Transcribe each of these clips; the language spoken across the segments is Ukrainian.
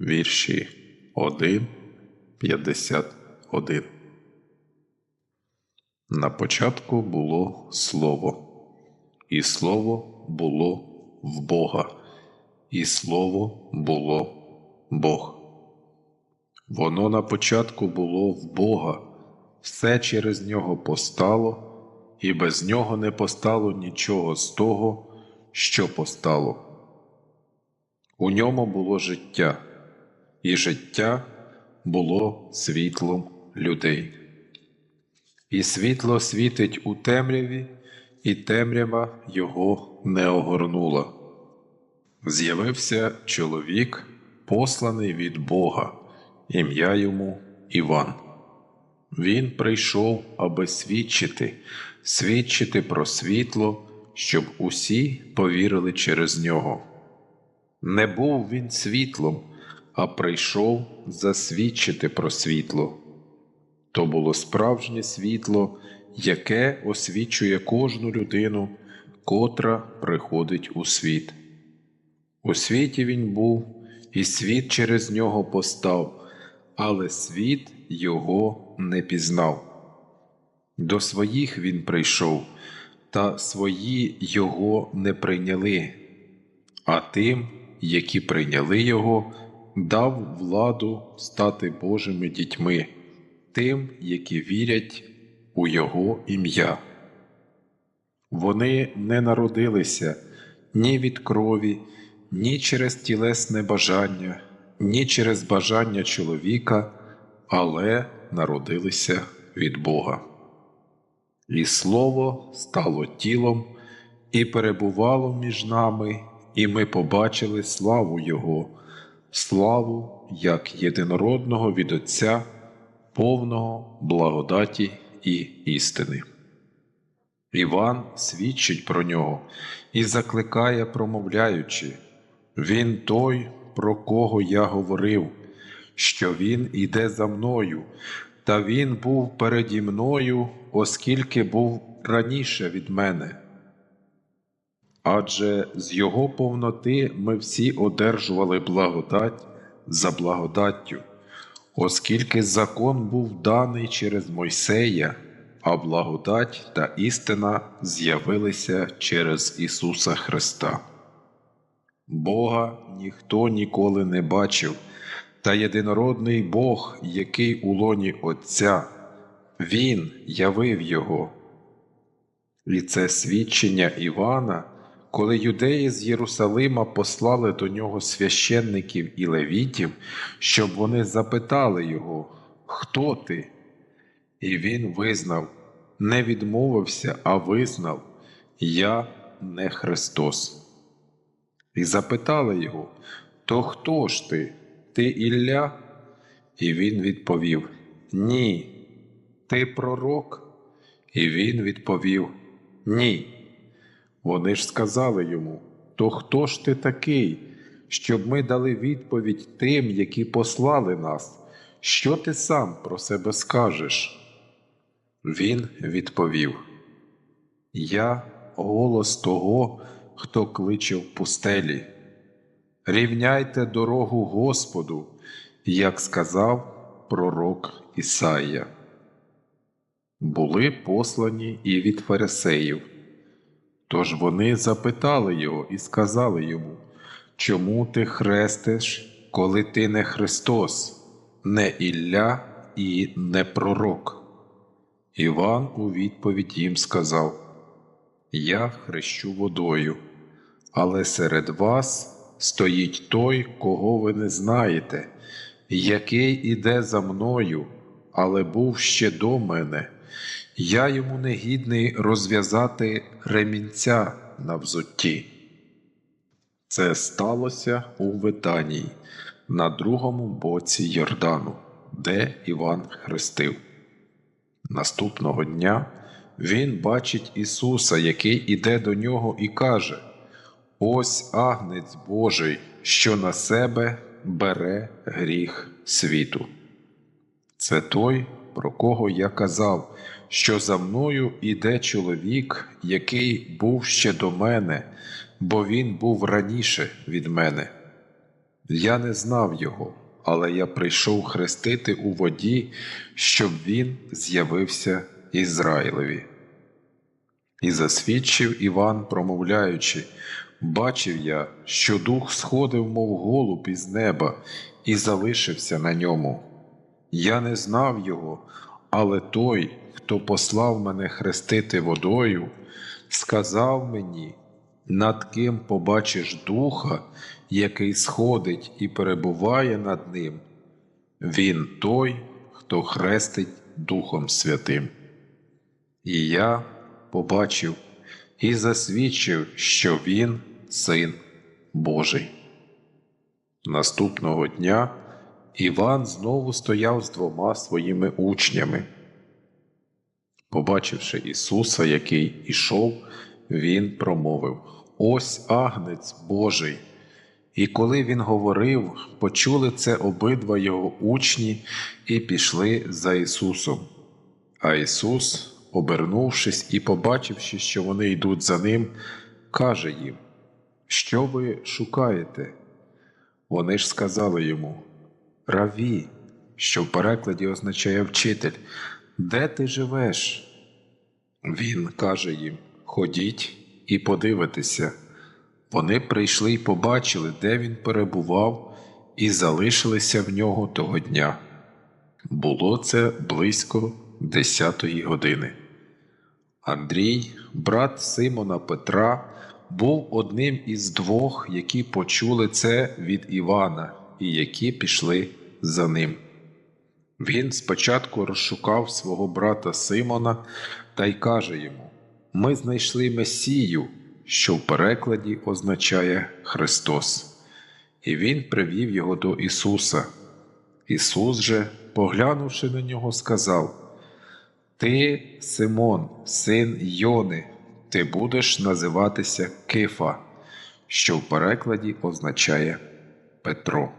вірші 1, 51. На початку було Слово, і Слово було в Бога, і Слово було Бог. Воно на початку було в Бога, все через нього постало, і без нього не постало нічого з того, що постало. У ньому було життя, і життя було світлом людей. І світло світить у темряві, і темрява його не огорнула. З'явився чоловік, посланий від Бога, ім'я йому Іван. Він прийшов, аби свідчити, свідчити про світло, щоб усі повірили через нього. Не був він світлом, а прийшов засвідчити про світло. То було справжнє світло, яке освічує кожну людину, котра приходить у світ. У світі він був, і світ через нього постав, але світ його не пізнав. До своїх він прийшов, та свої його не прийняли, а тим, які прийняли його, дав владу стати Божими дітьми, тим, які вірять у Його ім'я. Вони не народилися ні від крові, ні через тілесне бажання, ні через бажання чоловіка, але народилися від Бога. І Слово стало тілом і перебувало між нами, і ми побачили славу Його, славу як єдинородного від Отця, повного благодаті і істини. Іван свідчить про нього і закликає, промовляючи Він той, про кого я говорив, що Він іде за мною, та Він був переді мною, оскільки був раніше від мене. Адже з Його повноти ми всі одержували благодать за благодаттю, оскільки закон був даний через Мойсея, а благодать та істина з'явилися через Ісуса Христа. Бога ніхто ніколи не бачив, та єдинородний Бог, який у лоні Отця, Він явив Його. І це свідчення Івана, коли юдеї з Єрусалима послали до нього священників і левітів, щоб вони запитали його, Хто ти? І він визнав, не відмовився, а визнав Я не Христос. І запитали його, То хто ж ти? Ти Ілля? І він відповів Ні. Ти пророк? І він відповів Ні. Вони ж сказали йому То хто ж ти такий, щоб ми дали відповідь тим, які послали нас? Що ти сам про себе скажеш? Він відповів Я голос того, хто кличе в пустелі. Рівняйте дорогу Господу, як сказав пророк Ісаїя. Були послані і від фарисеїв. Тож вони запитали його і сказали йому, чому ти хрестиш, коли ти не Христос, не Ілля і не пророк? Іван у відповідь їм сказав: Я хрещу водою, але серед вас стоїть той, кого ви не знаєте, який іде за мною, але був ще до мене. Я йому не гідний розв'язати ремінця на взутті. Це сталося у Витанії, на другому боці Йордану, де Іван хрестив. Наступного дня він бачить Ісуса, який іде до нього і каже: Ось агнець Божий, що на себе бере гріх світу. Це той, про кого я казав, що за мною іде чоловік, який був ще до мене, бо він був раніше від мене. Я не знав його, але я прийшов хрестити у воді, щоб він з'явився Ізраїлеві. І засвідчив Іван, промовляючи, бачив я, що дух сходив, мов голуб із неба, і залишився на ньому. Я не знав його, але той, хто послав мене хрестити водою, сказав мені, над ким побачиш духа, який сходить і перебуває над ним, він той, хто хрестить Духом Святим. І я побачив і засвідчив, що він син Божий. Наступного дня Іван знову стояв з двома своїми учнями. Побачивши Ісуса, який ішов, Він промовив Ось агнець Божий. І коли він говорив, почули це обидва його учні і пішли за Ісусом. А Ісус, обернувшись і побачивши, що вони йдуть за ним, каже їм: Що ви шукаєте? Вони ж сказали йому: Раві, що в перекладі означає вчитель, де ти живеш? Він каже їм: Ходіть і подивитеся. Вони прийшли й побачили, де він перебував, і залишилися в нього того дня. Було це близько десятої години. Андрій, брат Симона Петра, був одним із двох, які почули це від Івана і які пішли за ним. Він спочатку розшукав свого брата Симона та й каже йому: Ми знайшли Месію, що в перекладі означає Христос. І він привів його до Ісуса. Ісус же, поглянувши на нього, сказав: Ти, Симон, син Йони, ти будеш називатися Кифа, що в перекладі означає Петро.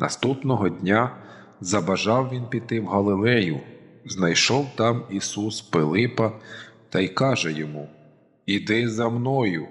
Наступного дня забажав він піти в Галилею, знайшов там Ісус Пилипа та й каже йому: Іди за мною.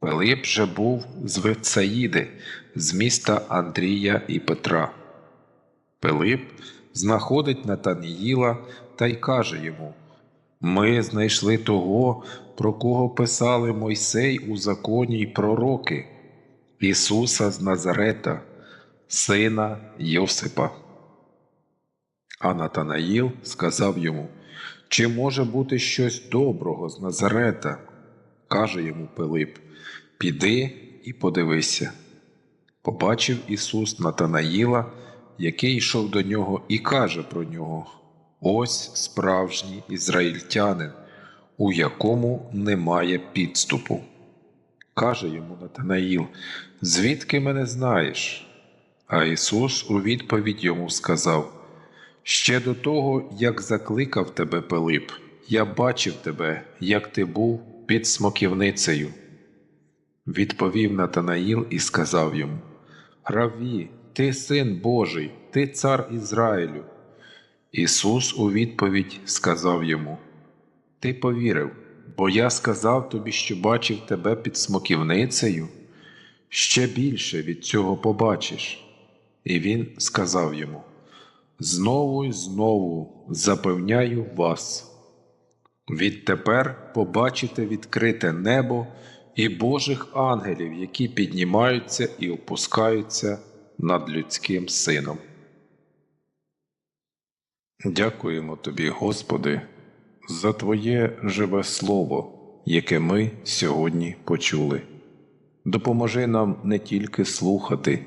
Пилип же був з Вецаїди, з міста Андрія і Петра. Пилип знаходить Натаніїла та й каже йому: Ми знайшли того, про кого писали Мойсей у законі й пророки, Ісуса з Назарета, сина Йосипа. А Натанаїл сказав йому, чи може бути щось доброго з Назарета? Каже йому Пилип, піди і подивися. Побачив Ісус Натанаїла, який йшов до нього, і каже про нього: Ось справжній ізраїльтянин, у якому немає підступу. Каже йому Натанаїл, звідки мене знаєш? А Ісус у відповідь йому сказав: Ще до того, як закликав тебе Пилип, я бачив тебе, як ти був під смоківницею. Відповів Натанаїл і сказав йому: Раві, ти син Божий, ти цар Ізраїлю. Ісус у відповідь сказав йому: Ти повірив, бо я сказав тобі, що бачив тебе під смоківницею. Ще більше від цього побачиш. І він сказав йому: Знову й знову запевняю вас. Відтепер побачите відкрите небо і Божих ангелів, які піднімаються і опускаються над людським сином. Дякуємо Тобі, Господи, за Твоє живе Слово, яке ми сьогодні почули. Допоможи нам не тільки слухати,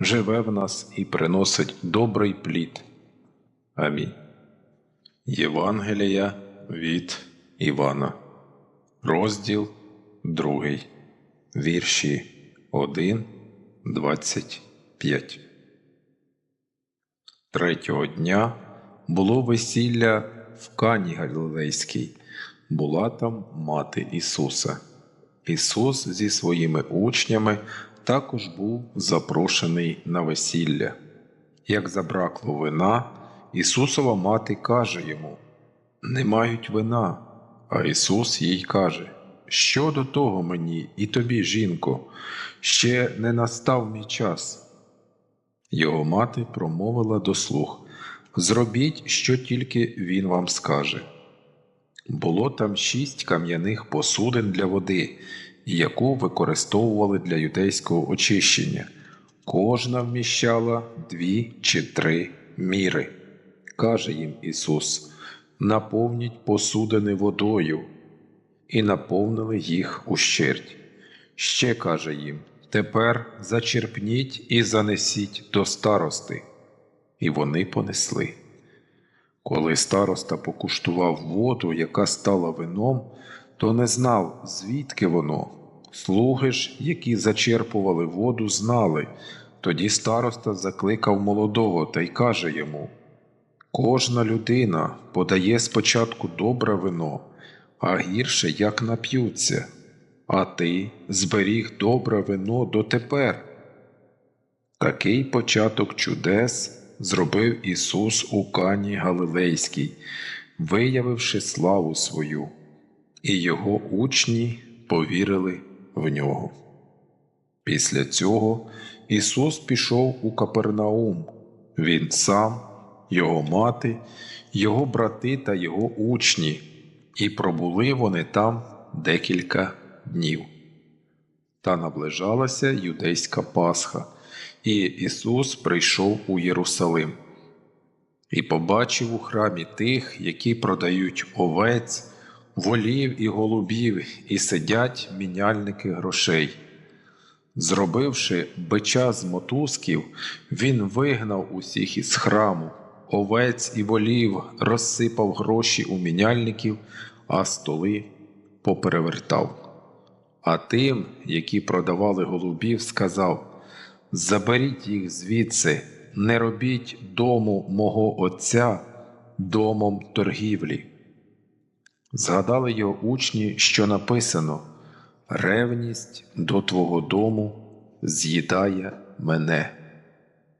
живе в нас і приносить добрий плід. Амінь. Євангелія від Івана, розділ 2, вірші 1, 25. Третього дня було весілля в Кані Галілейській, була там мати Ісуса. Ісус зі своїми учнями також був запрошений на весілля. Як забракло вина, Ісусова мати каже йому: Не мають вина. А Ісус їй каже: Що до того мені і тобі, жінко, ще не настав мій час. Його мати промовила до слуг Зробіть, що тільки він вам скаже. Було там шість кам'яних посудин для води, яку використовували для юдейського очищення. Кожна вміщала дві чи три міри. Каже їм Ісус: наповніть посудини водою, і наповнили їх ущерть. Ще каже їм: Тепер зачерпніть і занесіть до старости. І вони понесли. Коли староста покуштував воду, яка стала вином, то не знав, звідки воно. Слуги ж, які зачерпували воду, знали. Тоді староста закликав молодого та й каже йому: Кожна людина подає спочатку добре вино, а гірше як нап'ються, а ти зберіг добре вино дотепер. Такий початок чудес зробив Ісус у Кані Галилейській, виявивши славу свою, і його учні повірили в нього. Після цього Ісус пішов у Капернаум, Він сам, Його мати, Його брати та Його учні, і пробули вони там декілька днів. Та наближалася юдейська Пасха, і Ісус прийшов у Єрусалим і побачив у храмі тих, які продають овець, волів і голубів, і сидять міняльники грошей. Зробивши бича з мотузків, він вигнав усіх із храму, овець і волів, розсипав гроші у міняльників, а столи поперевертав. А тим, які продавали голубів, сказав Заберіть їх звідси, не робіть дому мого Отця домом торгівлі. Згадали його учні, що написано Ревність до Твого дому з'їдає мене.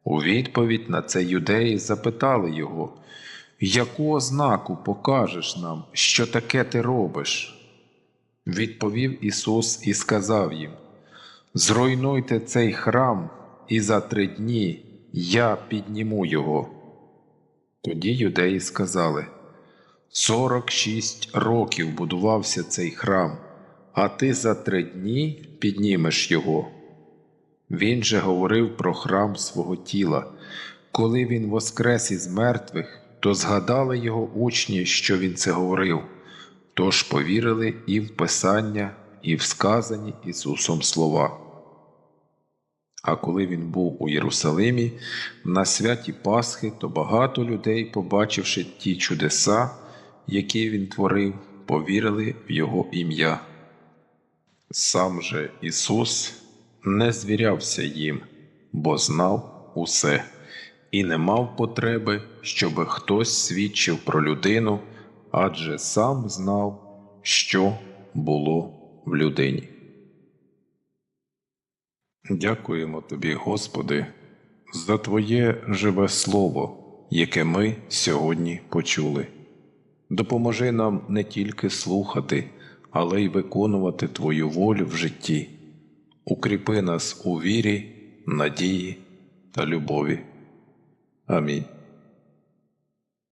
У відповідь на це юдеї запитали його, яку ознаку покажеш нам, що таке ти робиш? Відповів Ісус і сказав їм: Зруйнуйте цей храм, і за три дні я підніму його. Тоді юдеї сказали: Сорок шість років будувався цей храм, а ти за три дні піднімеш його. Він же говорив про храм свого тіла. Коли він воскрес із мертвих, то згадали його учні, що він це говорив, тож повірили і в Писання, і в сказані Ісусом слова. А коли він був у Єрусалимі на святі Пасхи, то багато людей, побачивши ті чудеса, які він творив, повірили в Його ім'я. Сам же Ісус не звірявся їм, бо знав усе, і не мав потреби, щоб хтось свідчив про людину, адже сам знав, що було в людині. Дякуємо Тобі, Господи, за Твоє живе Слово, яке ми сьогодні почули. Допоможи нам не тільки слухати, але й виконувати Твою волю в житті. Укріпи нас у вірі, надії та любові. Амінь.